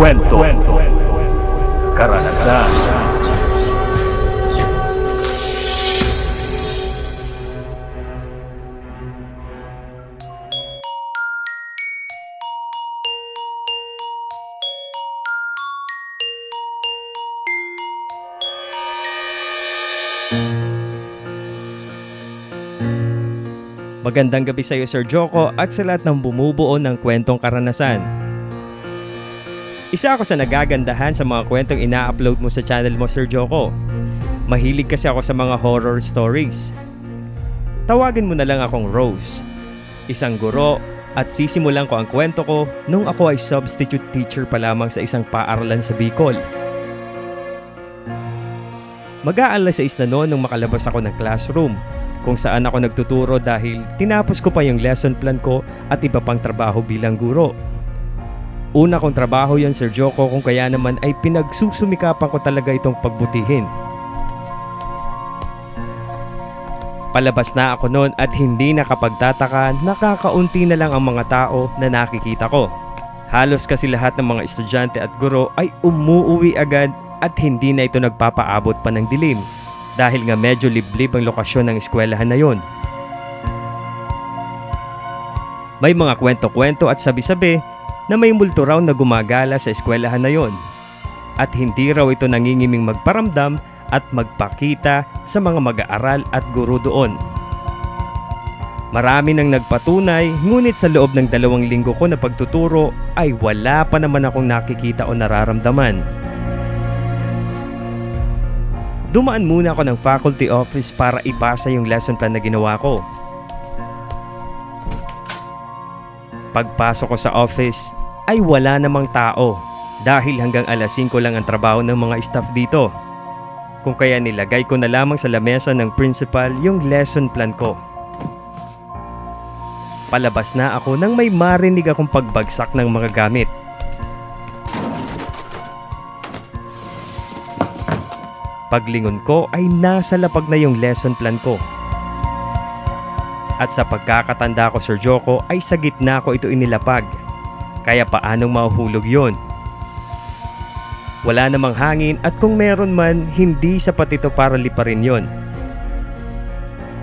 Kwento. Karanasan. Magandang gabi sa iyo Sir Joko at sa lahat ng bumubuo ng kwentong karanasan. Isa ako sa nagagandahan sa mga kwentong ina-upload mo sa channel mo Sir Joko. Mahilig kasi ako sa mga horror stories. Tawagin mo na lang akong Rose. Isang guro at sisimulan ko ang kwento ko nung ako ay substitute teacher pa lamang sa isang paaralan sa Bicol. Mag-aalas 6 na noon nung makalabas ako ng classroom kung saan ako nagtuturo dahil tinapos ko pa yung lesson plan ko at iba pang trabaho bilang guro. Una kong trabaho yon Sir Joko kung kaya naman ay pinagsusumikapan ko talaga itong pagbutihin. Palabas na ako noon at hindi nakapagtataka nakakaunti na lang ang mga tao na nakikita ko. Halos kasi lahat ng mga estudyante at guro ay umuuwi agad at hindi na ito nagpapaabot pa ng dilim dahil nga medyo liblib ang lokasyon ng eskwelahan na yon. May mga kwento-kwento at sabi-sabi na may multo raw na gumagala sa eskwelahan na yon at hindi raw ito nangingiming magparamdam at magpakita sa mga mag-aaral at guro doon. Marami nang nagpatunay ngunit sa loob ng dalawang linggo ko na pagtuturo ay wala pa naman akong nakikita o nararamdaman. Dumaan muna ako ng faculty office para ipasa yung lesson plan na ginawa ko. Pagpasok ko sa office ay wala namang tao dahil hanggang alas 5 lang ang trabaho ng mga staff dito. Kung kaya nilagay ko na lamang sa lamesa ng principal yung lesson plan ko. Palabas na ako nang may marinig akong pagbagsak ng mga gamit. Paglingon ko ay nasa lapag na yung lesson plan ko. At sa pagkakatanda ko Sir Joko ay sa gitna ko ito inilapag. Kaya paanong mahuhulog yon? Wala namang hangin at kung meron man, hindi sapat ito para liparin yon.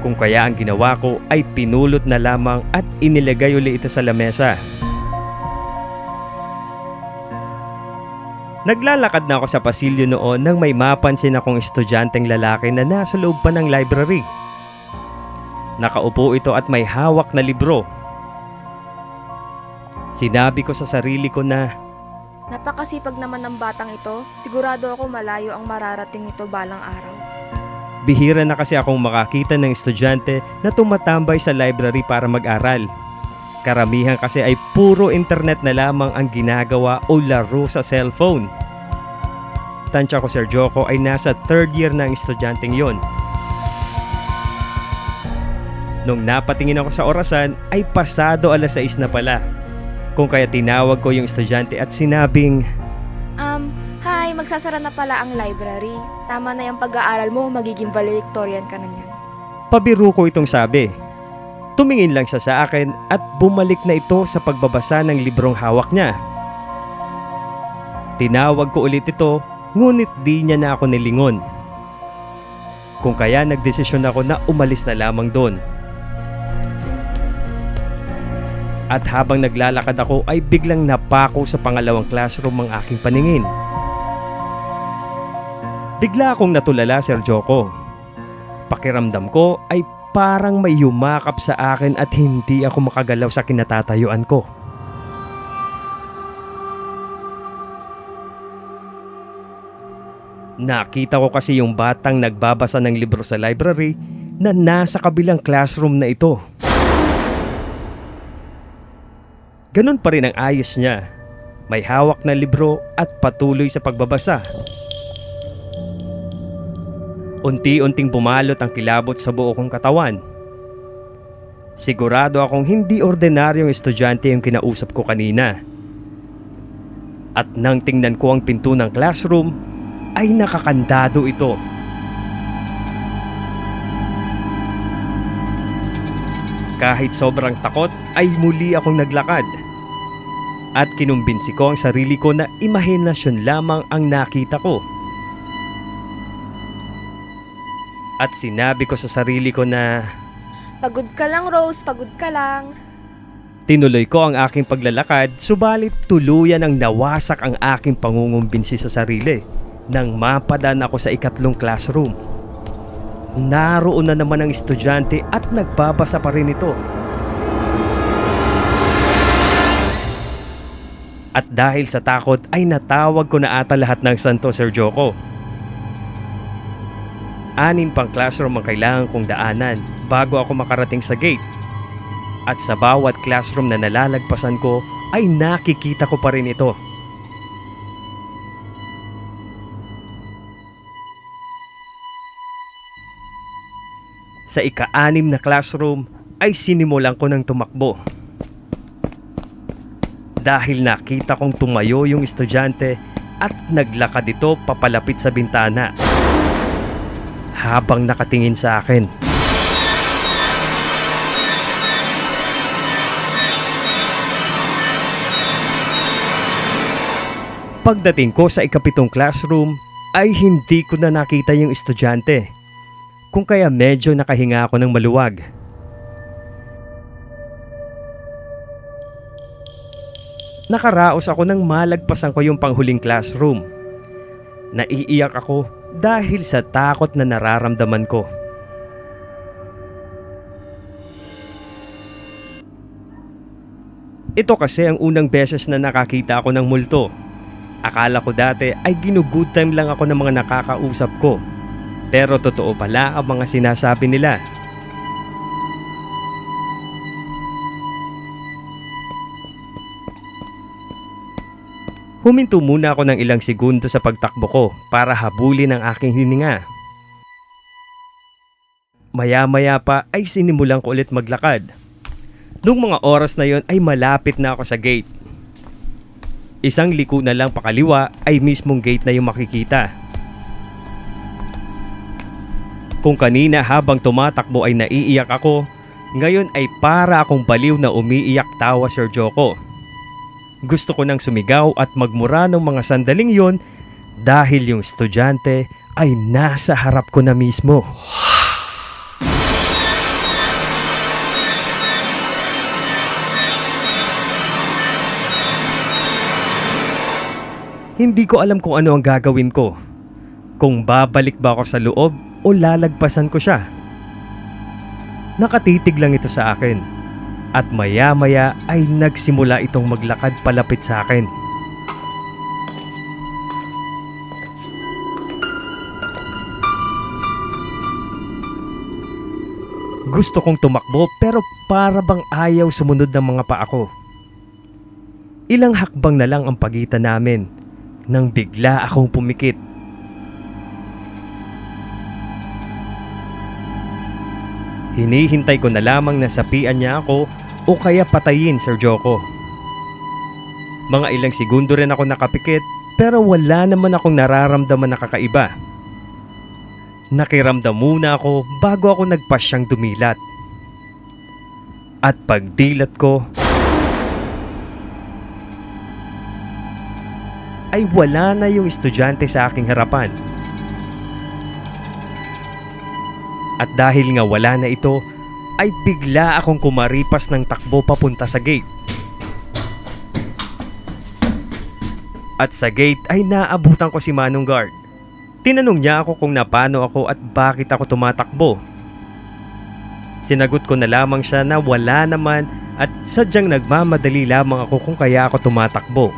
Kung kaya ang ginawa ko ay pinulot na lamang at inilagay uli ito sa lamesa. Naglalakad na ako sa pasilyo noon nang may mapansin akong estudyanteng lalaki na nasa loob pa ng library. Nakaupo ito at may hawak na libro. Sinabi ko sa sarili ko na Napakasipag naman ng batang ito. Sigurado ako malayo ang mararating nito balang araw. bihira na kasi akong makakita ng estudyante na tumatambay sa library para mag-aral. Karamihan kasi ay puro internet na lamang ang ginagawa o laro sa cellphone. Tansya ko Sir Joko ay nasa third year na ang estudyanteng yon. Nung napatingin ako sa orasan ay pasado alas 6 na pala. Kung kaya tinawag ko yung estudyante at sinabing, Um, hi, magsasara na pala ang library. Tama na yung pag-aaral mo, magiging valedictorian ka na niyan. Pabiru ko itong sabi. Tumingin lang siya sa akin at bumalik na ito sa pagbabasa ng librong hawak niya. Tinawag ko ulit ito, ngunit di niya na ako nilingon. Kung kaya nagdesisyon ako na umalis na lamang doon. At habang naglalakad ako ay biglang napako sa pangalawang classroom ang aking paningin. Bigla akong natulala, Sir Joko. Pakiramdam ko ay parang may yumakap sa akin at hindi ako makagalaw sa kinatatayuan ko. Nakita ko kasi yung batang nagbabasa ng libro sa library na nasa kabilang classroom na ito. Ganon pa rin ang ayos niya. May hawak na libro at patuloy sa pagbabasa. Unti-unting bumalot ang kilabot sa buo kong katawan. Sigurado akong hindi ordinaryong estudyante yung kinausap ko kanina. At nang tingnan ko ang pinto ng classroom, ay nakakandado ito. Kahit sobrang takot ay muli akong naglakad. At kinumbinsi ko ang sarili ko na imahinasyon lamang ang nakita ko. At sinabi ko sa sarili ko na Pagod ka lang, Rose. Pagod ka lang. Tinuloy ko ang aking paglalakad, subalit tuluyan ang nawasak ang aking pangungumbinsi sa sarili nang mapadan ako sa ikatlong classroom. Naroon na naman ang estudyante at nagbabasa pa rin ito. At dahil sa takot ay natawag ko na ata lahat ng santo Sergio ko. Anim pang classroom ang kailangan kong daanan bago ako makarating sa gate at sa bawat classroom na nalalagpasan ko ay nakikita ko pa rin ito. Sa ika-anim na classroom ay sinimulan ko ng tumakbo. Dahil nakita kong tumayo yung estudyante at naglakad ito papalapit sa bintana. Habang nakatingin sa akin. Pagdating ko sa ikapitong classroom ay hindi ko na nakita yung estudyante. Kung kaya medyo nakahinga ako ng maluwag. Nakaraos ako nang malagpasan ko yung panghuling classroom. Naiiyak ako dahil sa takot na nararamdaman ko. Ito kasi ang unang beses na nakakita ako ng multo. Akala ko dati ay ginugood time lang ako ng mga nakakausap ko. Pero totoo pala ang mga sinasabi nila. Huminto muna ako ng ilang segundo sa pagtakbo ko para habulin ang aking hininga. Maya-maya pa ay sinimulan ko ulit maglakad. Noong mga oras na yon ay malapit na ako sa gate. Isang liko na lang pakaliwa ay mismong gate na yung makikita. Kung kanina habang tumatakbo ay naiiyak ako, ngayon ay para akong baliw na umiiyak tawa Sir Joko. Gusto ko nang sumigaw at magmura ng mga sandaling yon dahil yung estudyante ay nasa harap ko na mismo. Hindi ko alam kung ano ang gagawin ko. Kung babalik ba ako sa loob o lalagpasan ko siya. Nakatitig lang ito sa akin. At maya-maya ay nagsimula itong maglakad palapit sa akin. Gusto kong tumakbo pero para bang ayaw sumunod ng mga paa ko. Ilang hakbang na lang ang pagitan namin nang bigla akong pumikit. Hinihintay ko na lamang na sapian niya ako o kaya patayin Sir Joko. Mga ilang segundo rin ako nakapikit pero wala naman akong nararamdaman na kakaiba. Nakiramdam muna ako bago ako nagpasyang dumilat. At pagdilat ko, ay wala na yung estudyante sa aking harapan. At dahil nga wala na ito, ay bigla akong kumaripas ng takbo papunta sa gate. At sa gate ay naabutan ko si Manong Guard. Tinanong niya ako kung napano ako at bakit ako tumatakbo. Sinagot ko na lamang siya na wala naman at sadyang nagmamadali lamang ako kung kaya ako tumatakbo.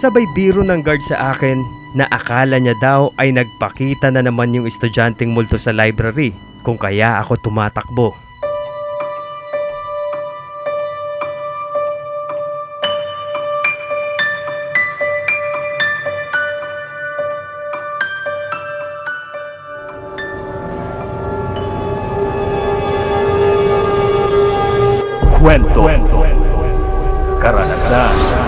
Sabay biro ng guard sa akin na akala niya daw ay nagpakita na naman yung estudyanteng multo sa library kung kaya ako tumatakbo. Kwento. Karanasan.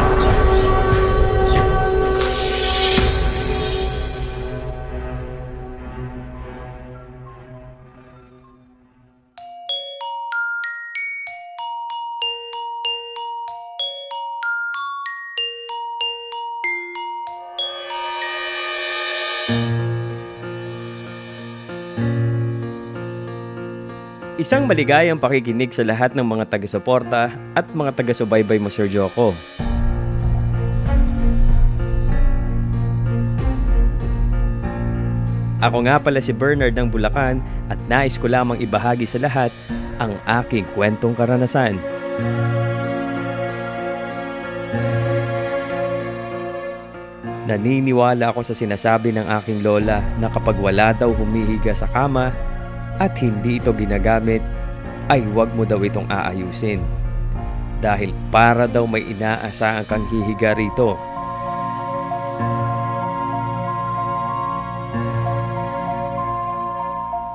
Isang maligayang pakikinig sa lahat ng mga taga-suporta at mga taga-subaybay mo Sir Joko. Ako nga pala si Bernard ng Bulacan at nais ko lamang ibahagi sa lahat ang aking kwentong karanasan. Naniniwala ako sa sinasabi ng aking lola na kapag wala daw humihiga sa kama at hindi ito ginagamit, ay huwag mo daw itong aayusin. Dahil para daw may inaasahan kang hihiga rito.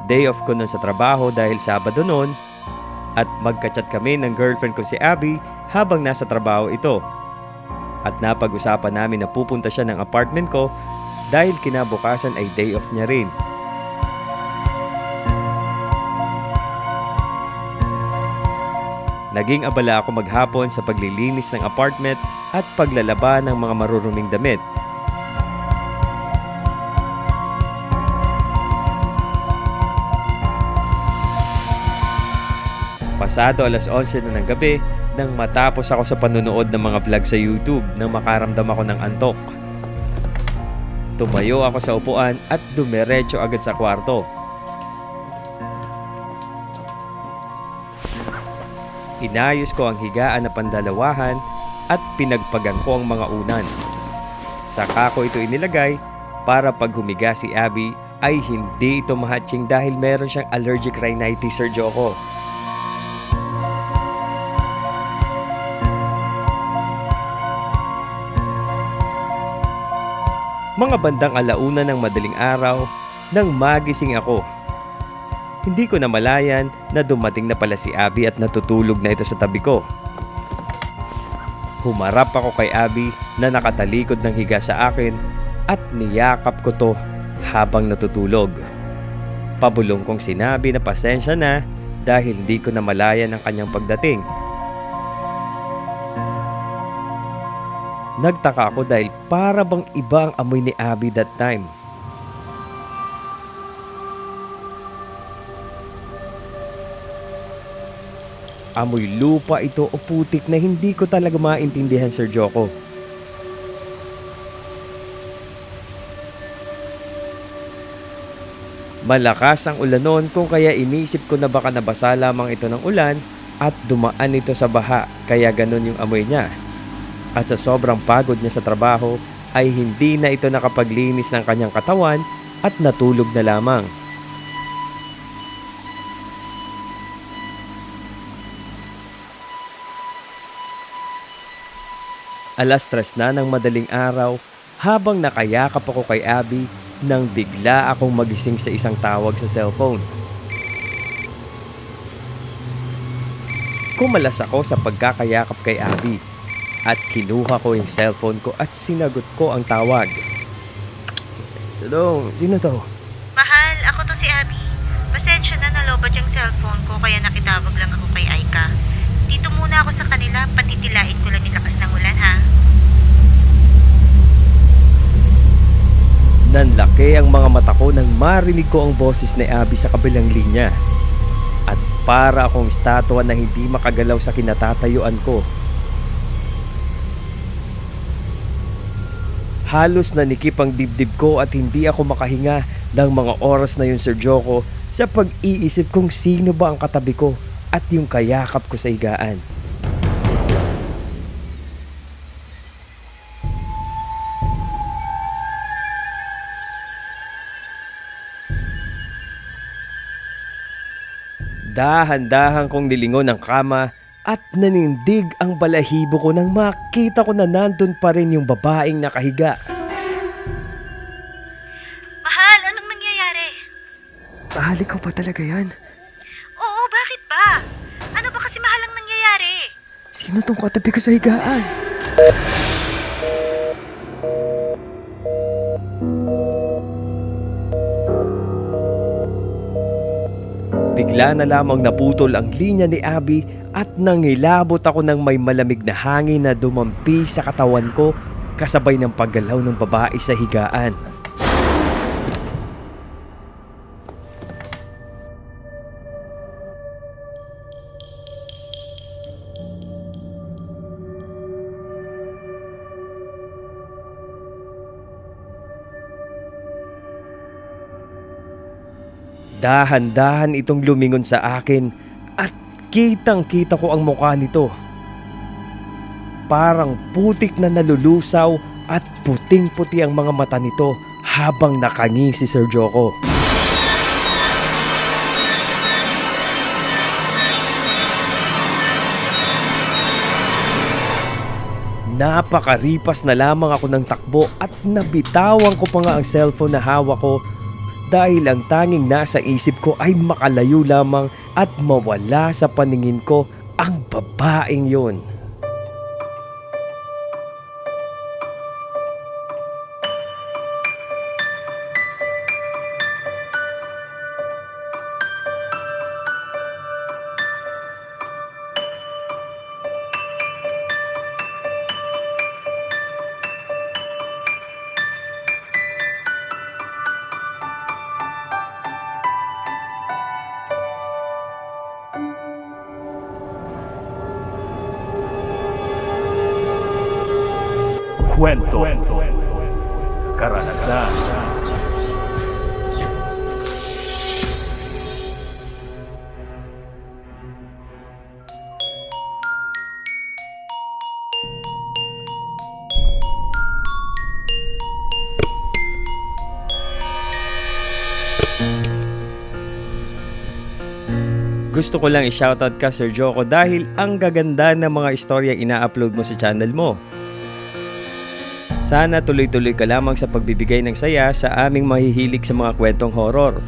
Day off ko nun sa trabaho dahil Sabado noon at magka-chat kami ng girlfriend ko si Abby habang nasa trabaho ito. At napag-usapan namin na pupunta siya ng apartment ko dahil kinabukasan ay day off niya rin. Naging abala ako maghapon sa paglilinis ng apartment at paglalaba ng mga maruruming damit. Pasado alas 11 na ng gabi nang matapos ako sa panunood ng mga vlog sa YouTube nang makaramdam ako ng antok. Tumayo ako sa upuan at dumiretso agad sa kwarto. Inayos ko ang higaan na pandalawahan at pinagpagan ko ang mga unan. Saka ko ito inilagay para pag humiga si Abby ay hindi ito mahatching dahil meron siyang allergic rhinitis Sir Joko. Mga bandang alauna ng madaling araw nang magising ako. Hindi ko na malayan na dumating na pala si Abby at natutulog na ito sa tabi ko. Humarap ako kay Abby na nakatalikod ng higa sa akin at niyakap ko to habang natutulog. Pabulong kong sinabi na pasensya na dahil hindi ko na malayan ang kanyang pagdating. Nagtaka ako dahil para bang iba ang amoy ni Abby that time. Amoy lupa ito o putik na hindi ko talaga maintindihan Sir Joko. Malakas ang ulan noon kung kaya inisip ko na baka nabasa lamang ito ng ulan at dumaan ito sa baha kaya ganun yung amoy niya. At sa sobrang pagod niya sa trabaho ay hindi na ito nakapaglinis ng kanyang katawan at natulog na lamang. Alas tres na ng madaling araw habang nakayakap ako kay Abby nang bigla akong magising sa isang tawag sa cellphone. Kumalas ako sa pagkakayakap kay Abby at kinuha ko yung cellphone ko at sinagot ko ang tawag. Hello, sino to? Mahal, ako to si Abby. Pasensya na nalobad yung cellphone ko kaya nakitawag lang ako kay Aika. Dito muna ako sa kanila, patitilain ko lang yung lakas ng ulan ha. Nanlaki ang mga mata ko nang marinig ko ang boses ni Abby sa kabilang linya. At para akong estatwa na hindi makagalaw sa kinatatayuan ko. Halos nanikip ang dibdib ko at hindi ako makahinga ng mga oras na yun Sir Joko sa pag-iisip kung sino ba ang katabi ko at yung kayakap ko sa higaan. Dahan-dahan kong nilingon ang kama at nanindig ang balahibo ko nang makita ko na nandun pa rin yung babaeng nakahiga. Mahal, anong nangyayari? Tahali ko pa talaga yan. Oo, bakit ba? Ano ba kasi mahal ang nangyayari? Sino tong katabi ko sa higaan? Bigla na lamang naputol ang linya ni Abby at nangilabot ako ng may malamig na hangin na dumampi sa katawan ko kasabay ng paggalaw ng babae sa higaan. Dahan-dahan itong lumingon sa akin at kitang-kita ko ang mukha nito. Parang putik na nalulusaw at puting-puti ang mga mata nito habang nakangi si Sir Joko. Napakaripas na lamang ako ng takbo at nabitawan ko pa nga ang cellphone na hawak ko dahil ang tanging nasa isip ko ay makalayo lamang at mawala sa paningin ko ang babaeng yon. Kwento. Karanasan. Gusto ko lang i-shoutout ka Sir Joko dahil ang gaganda ng mga istorya ina-upload mo sa channel mo. Sana tuloy-tuloy ka lamang sa pagbibigay ng saya sa aming mahihilig sa mga kwentong horror.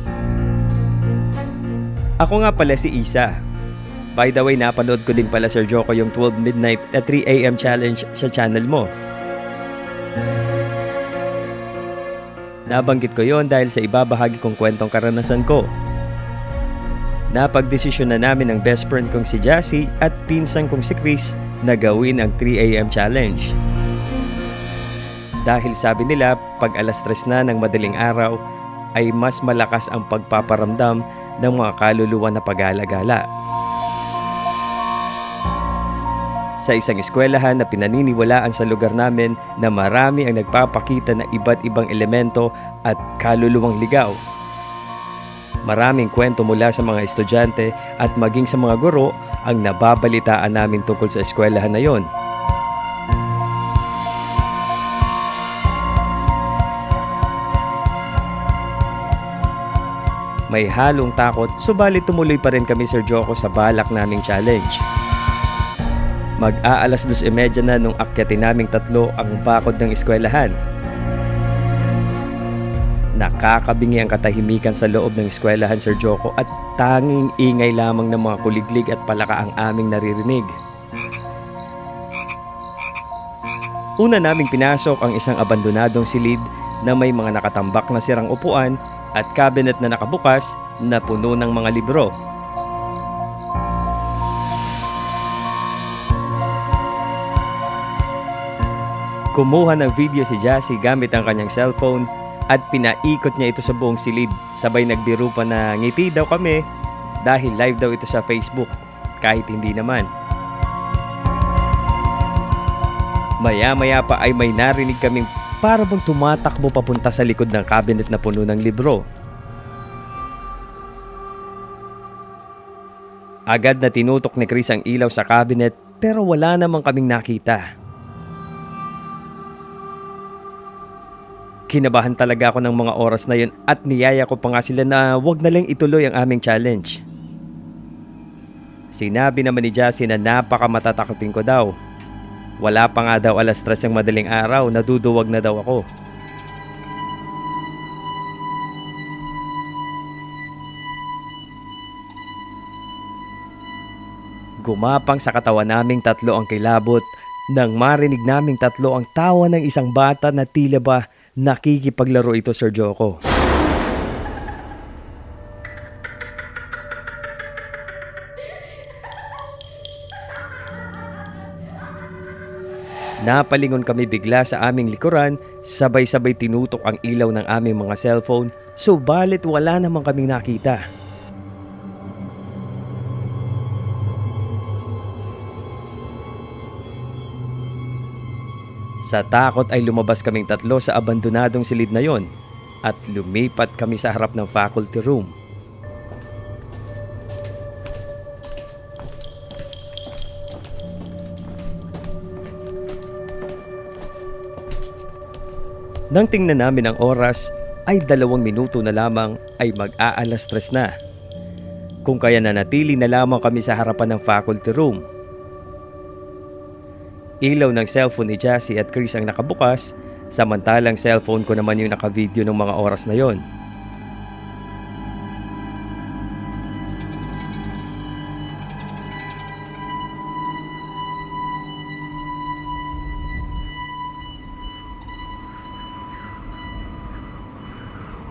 Ako nga pala si Isa. By the way, napanood ko din pala Sir Joko yung 12 midnight at 3 a.m. challenge sa channel mo. Nabanggit ko yon dahil sa ibabahagi kong kwentong karanasan ko. Napagdesisyon na namin ng best friend kong si Jassy at pinsan kong si Chris na gawin ang 3am challenge. Dahil sabi nila pag alas tres na ng madaling araw ay mas malakas ang pagpaparamdam ng mga kaluluwa na pag-alagala. Sa isang eskwelahan na pinaniniwalaan sa lugar namin na marami ang nagpapakita na iba't ibang elemento at kaluluwang ligaw Maraming kwento mula sa mga estudyante at maging sa mga guro ang nababalitaan namin tungkol sa eskwelahan na yon. May halong takot, subalit tumuloy pa rin kami Sir Joko sa balak naming challenge. Mag-aalas dos imedya na nung akyatin naming tatlo ang bakod ng eskwelahan. Nakakabingi ang katahimikan sa loob ng eskwelahan Sir Joko at tanging ingay lamang ng mga kuliglig at palaka ang aming naririnig. Una naming pinasok ang isang abandonadong silid na may mga nakatambak na sirang upuan at cabinet na nakabukas na puno ng mga libro. Kumuha ng video si Jassy gamit ang kanyang cellphone at pinaikot niya ito sa buong silid. Sabay nagbiro pa na ngiti daw kami dahil live daw ito sa Facebook kahit hindi naman. Maya-maya pa ay may narinig kaming para bang tumatakbo papunta sa likod ng cabinet na puno ng libro. Agad na tinutok ni Chris ang ilaw sa cabinet pero wala namang kaming nakita. Kinabahan talaga ako ng mga oras na yun at niyaya ko pa nga sila na wag na lang ituloy ang aming challenge. Sinabi naman ni Jassy na napaka matatakotin ko daw. Wala pa nga daw alas tres ng madaling araw, naduduwag na daw ako. Gumapang sa katawan naming tatlo ang kilabot nang marinig naming tatlo ang tawa ng isang bata na tila ba nakikipaglaro ito Sir Joko. Napalingon kami bigla sa aming likuran, sabay-sabay tinutok ang ilaw ng aming mga cellphone, subalit wala namang kaming nakita. Sa takot ay lumabas kaming tatlo sa abandonadong silid na yon at lumipat kami sa harap ng faculty room. Nang tingnan namin ang oras, ay dalawang minuto na lamang ay mag-aalas tres na. Kung kaya nanatili na lamang kami sa harapan ng faculty room. Ilaw ng cellphone ni Jassy at Chris ang nakabukas, samantalang cellphone ko naman yung nakavideo ng mga oras na yon.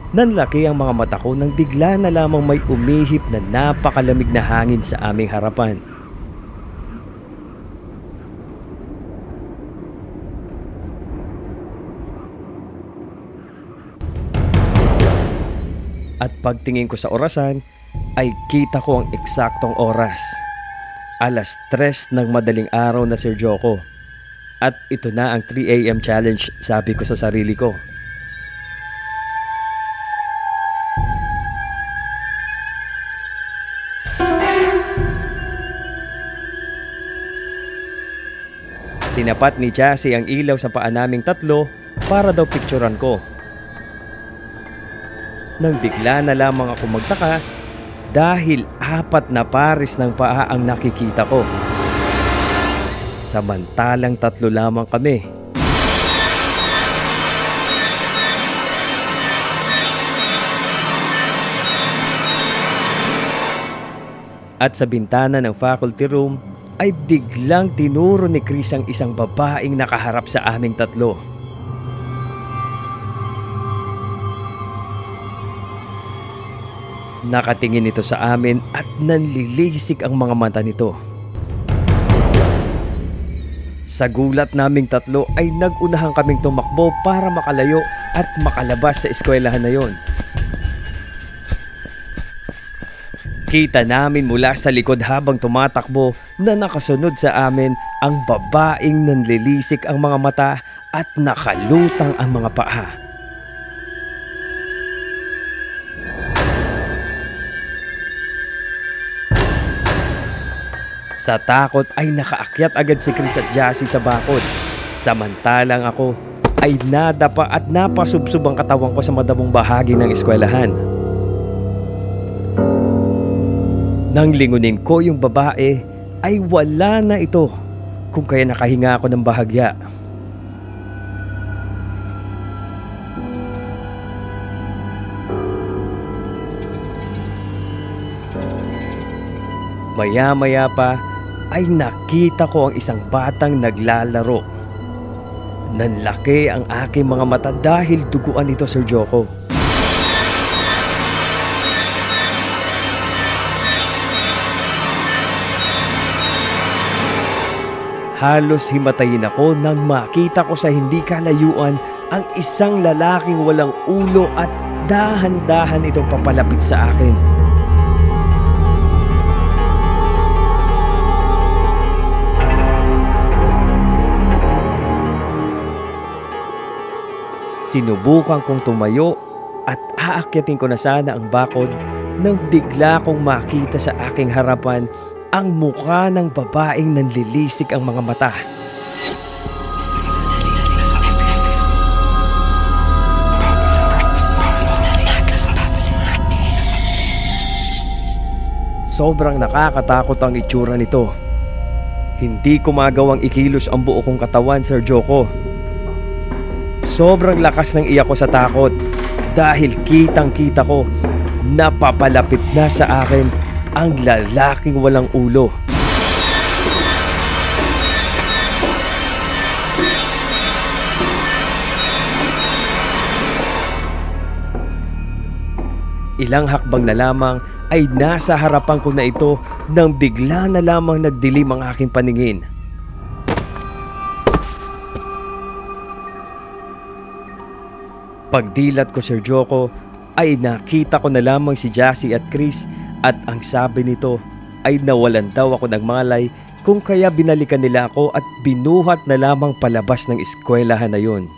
Nanlaki ang mga mata ko nang bigla na lamang may umihip na napakalamig na hangin sa aming harapan. At pagtingin ko sa orasan, ay kita ko ang eksaktong oras. Alas 3 ng madaling araw na Sir Joko. At ito na ang 3am challenge sabi ko sa sarili ko. Tinapat ni Jassy ang ilaw sa paa naming tatlo para daw picturean ko. Nang bigla na lamang ako magtaka dahil apat na pares ng paa ang nakikita ko. Samantalang tatlo lamang kami. At sa bintana ng faculty room ay biglang tinuro ni Chris ang isang babaeng nakaharap sa aming tatlo. Nakatingin ito sa amin at nanlilisik ang mga mata nito. Sa gulat naming tatlo ay nagunahang kaming tumakbo para makalayo at makalabas sa eskwelahan na yon. Kita namin mula sa likod habang tumatakbo na nakasunod sa amin ang babaeng nanlilisik ang mga mata at nakalutang ang mga paa. Sa takot ay nakaakyat agad si Chris at Jassy sa bakod. Samantalang ako ay nadapa at napasubsob ang katawan ko sa madamong bahagi ng eskwelahan. Nang lingunin ko yung babae ay wala na ito kung kaya nakahinga ako ng bahagya. Maya-maya pa ay nakita ko ang isang batang naglalaro. Nanlaki ang aking mga mata dahil duguan ito Sir Joko. Halos himatayin ako nang makita ko sa hindi kalayuan ang isang lalaking walang ulo at dahan-dahan itong papalapit sa akin. Sinubukan kong tumayo at aakyatin ko na sana ang bakod nang bigla kong makita sa aking harapan ang mukha ng babaeng nanlilisik ang mga mata. Sobrang nakakatakot ang itsura nito. Hindi ko magawang ikilos ang buo kong katawan, Sir Joko. Sobrang lakas ng iyak ko sa takot dahil kitang kita ko napapalapit na sa akin ang lalaking walang ulo. Ilang hakbang na lamang ay nasa harapan ko na ito nang bigla na lamang nagdilim ang aking paningin. Pagdilat ko Sir Joko ay nakita ko na lamang si Jassy at Chris at ang sabi nito ay nawalan daw ako ng malay kung kaya binalikan nila ako at binuhat na lamang palabas ng eskwelahan na yun.